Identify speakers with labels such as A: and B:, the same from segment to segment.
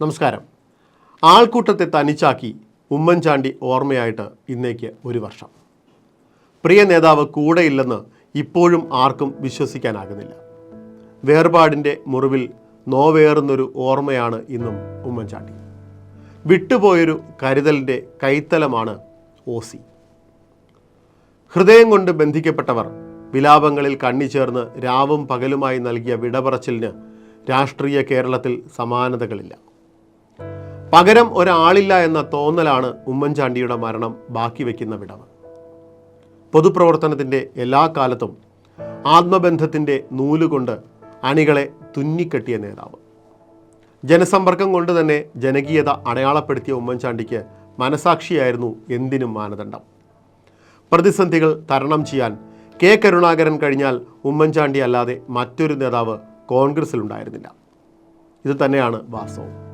A: നമസ്കാരം. ആൾക്കൂട്ടത്തെ തനിച്ചാക്കി ഉമ്മൻചാണ്ടി ഓർമ്മയായിട്ട് ഇന്നേക്ക് ഒരു വർഷം. പ്രിയ നേതാവ് കൂടെയില്ലെന്ന് ഇപ്പോഴും ആർക്കും വിശ്വസിക്കാനാകുന്നില്ല. വേർപാടിന്റെ മുറിവിൽ നോവേറുന്നൊരു ഓർമ്മയാണ് ഇന്നും ഉമ്മൻചാണ്ടി. വിട്ടുപോയൊരു കരുതലിന്റെ കൈത്തലമാണ് ഓസി. ഹൃദയം കൊണ്ട് ബന്ധിക്കപ്പെട്ടവർ വിലാപങ്ങളിൽ കണ്ണിച്ചേർന്ന് രാവും പകലുമായി നൽകിയ വിടപറച്ചിലിന് രാഷ്ട്രീയ കേരളത്തിൽ സമാനതകളില്ല. പകരം ഒരാളില്ല എന്ന തോന്നലാണ് ഉമ്മൻചാണ്ടിയുടെ മരണം ബാക്കി വയ്ക്കുന്ന വിടവ്. പൊതുപ്രവർത്തനത്തിന്റെ എല്ലാ കാലത്തും ആത്മബന്ധത്തിന്റെ നൂലുകൊണ്ട് അണികളെ തുന്നിക്കെട്ടിയ നേതാവ്. ജനസമ്പർക്കം കൊണ്ട് തന്നെ ജനകീയത അടയാളപ്പെടുത്തിയ ഉമ്മൻചാണ്ടിക്ക് മനസാക്ഷിയായിരുന്നു എന്തിനും മാനദണ്ഡം. പ്രതിസന്ധികൾ തരണം ചെയ്യാൻ കെ കരുണാകരൻ കഴിഞ്ഞാൽ ഉമ്മൻചാണ്ടി അല്ലാതെ മറ്റൊരു നേതാവ് കോൺഗ്രസിലുണ്ടായിരുന്നില്ല ഇത് തന്നെയാണ് വാസ്തവം.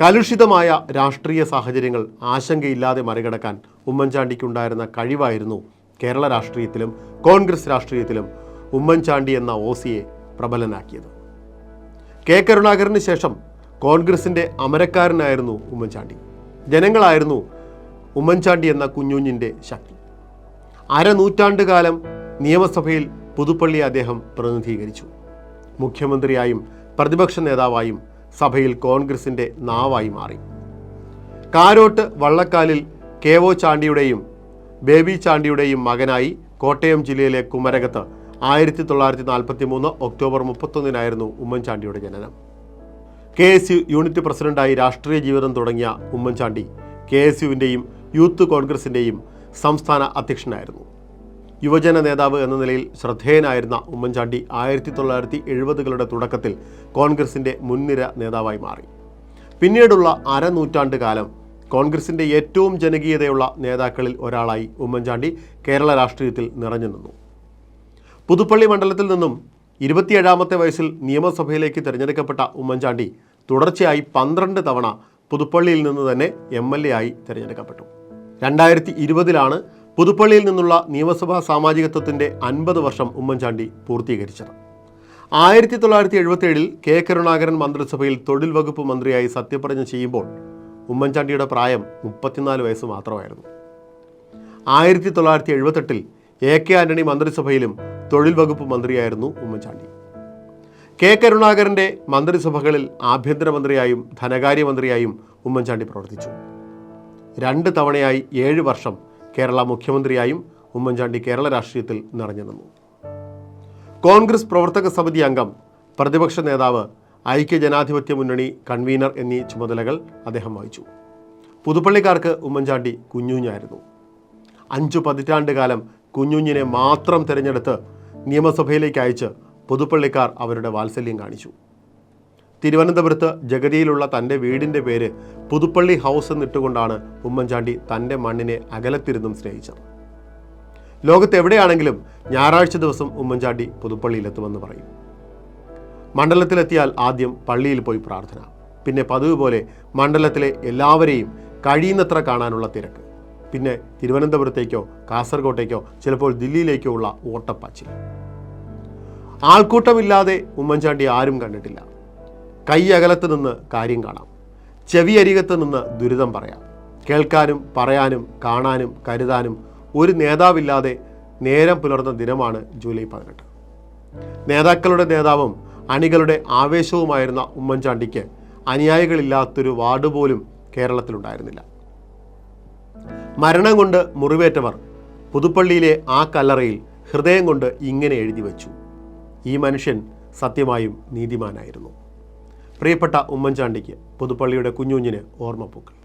A: കലുഷിതമായ രാഷ്ട്രീയ സാഹചര്യങ്ങൾ ആശങ്കയില്ലാതെ മറികടക്കാൻ ഉമ്മൻചാണ്ടിക്കുണ്ടായിരുന്ന കഴിവായിരുന്നു കേരള രാഷ്ട്രീയത്തിലും കോൺഗ്രസ് രാഷ്ട്രീയത്തിലും ഉമ്മൻചാണ്ടി എന്ന ഓസിയെ പ്രബലനാക്കിയത്. കെ കരുണാകരന് ശേഷം കോൺഗ്രസിന്റെ അമരക്കാരനായിരുന്നു ഉമ്മൻചാണ്ടി. ജനങ്ങളായിരുന്നു ഉമ്മൻചാണ്ടി എന്ന കുഞ്ഞുഞ്ഞിന്റെ ശക്തി. അരനൂറ്റാണ്ട് കാലം നിയമസഭയിൽ പുതുപ്പള്ളി അദ്ദേഹം പ്രതിനിധീകരിച്ചു. മുഖ്യമന്ത്രിയായും പ്രതിപക്ഷ നേതാവായും സഭയിൽ കോൺഗ്രസിന്റെ നാവായി മാറി. കാരോട്ട് വള്ളക്കാലിൽ കെ ഒ ചാണ്ടിയുടെയും ബേബി ചാണ്ടിയുടെയും മകനായി കോട്ടയം ജില്ലയിലെ കുമരകത്ത് ആയിരത്തി തൊള്ളായിരത്തി നാൽപ്പത്തി മൂന്ന് ഒക്ടോബർ മുപ്പത്തൊന്നിനായിരുന്നു ഉമ്മൻചാണ്ടിയുടെ ജനനം. കെ എസ് യു യൂണിറ്റ് പ്രസിഡന്റായി രാഷ്ട്രീയ ജീവിതം തുടങ്ങിയ ഉമ്മൻചാണ്ടി കെ എസ് യുവിന്റെയും യൂത്ത് കോൺഗ്രസിന്റെയും സംസ്ഥാന അധ്യക്ഷനായിരുന്നു. യുവജന നേതാവ് എന്ന നിലയിൽ ശ്രദ്ധേയനായിരുന്ന ഉമ്മൻചാണ്ടി ആയിരത്തി തൊള്ളായിരത്തി എഴുപതുകളുടെ തുടക്കത്തിൽ കോൺഗ്രസിന്റെ മുൻനിര നേതാവായി മാറി. പിന്നീടുള്ള അരനൂറ്റാണ്ട് കാലം കോൺഗ്രസിന്റെ ഏറ്റവും ജനകീയതയുള്ള നേതാക്കളിൽ ഒരാളായി ഉമ്മൻചാണ്ടി കേരള രാഷ്ട്രീയത്തിൽ നിറഞ്ഞു നിന്നു. പുതുപ്പള്ളി മണ്ഡലത്തിൽ നിന്നും ഇരുപത്തിയേഴാമത്തെ വയസ്സിൽ നിയമസഭയിലേക്ക് തിരഞ്ഞെടുക്കപ്പെട്ട ഉമ്മൻചാണ്ടി തുടർച്ചയായി പന്ത്രണ്ട് തവണ പുതുപ്പള്ളിയിൽ നിന്ന് തന്നെ എം എൽ എ ആയി തിരഞ്ഞെടുക്കപ്പെട്ടു. രണ്ടായിരത്തി ഇരുപതിലാണ് പുതുപ്പള്ളിയിൽ നിന്നുള്ള നിയമസഭാ സാമാജികത്വത്തിന്റെ അൻപത് വർഷം ഉമ്മൻചാണ്ടി പൂർത്തീകരിച്ചത്. ആയിരത്തി തൊള്ളായിരത്തി എഴുപത്തിയേഴിൽ കെ കരുണാകരൻ മന്ത്രിസഭയിൽ തൊഴിൽ വകുപ്പ് മന്ത്രിയായി സത്യപ്രതിജ്ഞ ചെയ്യുമ്പോൾ ഉമ്മൻചാണ്ടിയുടെ പ്രായം മുപ്പത്തിനാല് വയസ്സ് മാത്രമായിരുന്നു. ആയിരത്തി തൊള്ളായിരത്തി എഴുപത്തെട്ടിൽ എ കെ ആന്റണി മന്ത്രിസഭയിലും തൊഴിൽ വകുപ്പ് മന്ത്രിയായിരുന്നു ഉമ്മൻചാണ്ടി. കെ കരുണാകരന്റെ മന്ത്രിസഭകളിൽ ആഭ്യന്തരമന്ത്രിയായും ധനകാര്യമന്ത്രിയായും ഉമ്മൻചാണ്ടി പ്രവർത്തിച്ചു. രണ്ട് തവണയായി ഏഴ് വർഷം കേരള മുഖ്യമന്ത്രിയായും ഉമ്മൻചാണ്ടി കേരള രാഷ്ട്രീയത്തിൽ നിറഞ്ഞു നിന്നു. കോൺഗ്രസ് പ്രവർത്തക സമിതി അംഗം പ്രതിപക്ഷ നേതാവ് ഐക്യ ജനാധിപത്യ മുന്നണി കൺവീനർ എന്നീ ചുമതലകൾ അദ്ദേഹം വഹിച്ചു. പുതുപ്പള്ളിക്കാർക്ക് ഉമ്മൻചാണ്ടി കുഞ്ഞുഞ്ഞായിരുന്നു. അഞ്ചു പതിറ്റാണ്ട് കാലം കുഞ്ഞുഞ്ഞിനെ മാത്രം തിരഞ്ഞെടുത്ത് നിയമസഭയിലേക്ക് അയച്ച് പുതുപ്പള്ളിക്കാർ അവരുടെ വാത്സല്യം കാണിച്ചു. തിരുവനന്തപുരത്ത് ജഗതിയിലുള്ള തന്റെ വീടിന്റെ പേര് പുതുപ്പള്ളി ഹൗസ് എന്നിട്ടുകൊണ്ടാണ് ഉമ്മൻചാണ്ടി തന്റെ മണ്ണിനെ അകലത്തിരുന്നും സ്നേഹിച്ചത്. ലോകത്ത് എവിടെയാണെങ്കിലും ഞായറാഴ്ച ദിവസം ഉമ്മൻചാണ്ടി പുതുപ്പള്ളിയിലെത്തുമെന്ന് പറയും. മണ്ഡലത്തിലെത്തിയാൽ ആദ്യം പള്ളിയിൽ പോയി പ്രാർത്ഥന. പിന്നെ പതിവ് പോലെ മണ്ഡലത്തിലെ എല്ലാവരെയും കഴിയുന്നത്ര കാണാനുള്ള തിരക്ക്. പിന്നെ തിരുവനന്തപുരത്തേക്കോ കാസർഗോട്ടേക്കോ ചിലപ്പോൾ ദില്ലിയിലേക്കോ ഉള്ള ഓട്ടപ്പാച്ചിൽ. ആൾക്കൂട്ടമില്ലാതെ ഉമ്മൻചാണ്ടി ആരും കണ്ടിട്ടില്ല. കൈ അകലത്ത് നിന്ന് കാര്യം കാണാം. ചെവി അരികത്ത് നിന്ന് ദുരിതം പറയാം. കേൾക്കാനും പറയാനും കാണാനും കരുതാനും ഒരു നേതാവില്ലാതെ നേരം പുലർന്ന ദിനമാണ് ജൂലൈ പതിനെട്ട്. നേതാക്കളുടെ നേതാവും അണികളുടെ ആവേശവുമായിരുന്ന ഉമ്മൻചാണ്ടിക്ക് അനുയായികളില്ലാത്തൊരു വാർഡ് പോലും കേരളത്തിലുണ്ടായിരുന്നില്ല. മരണം കൊണ്ട് മുറിവേറ്റവർ പുതുപ്പള്ളിയിലെ ആ കല്ലറയിൽ ഹൃദയം കൊണ്ട് ഇങ്ങനെ എഴുതി വച്ചു. ഈ മനുഷ്യൻ സത്യമായും നീതിമാനായിരുന്നു. പ്രിയപ്പെട്ട ഉമ്മൻചാണ്ടിക്ക് പുതുപ്പള്ളിയുടെ കുഞ്ഞുഞ്ഞിന് ഓർമ്മപ്പൂക്കൾ.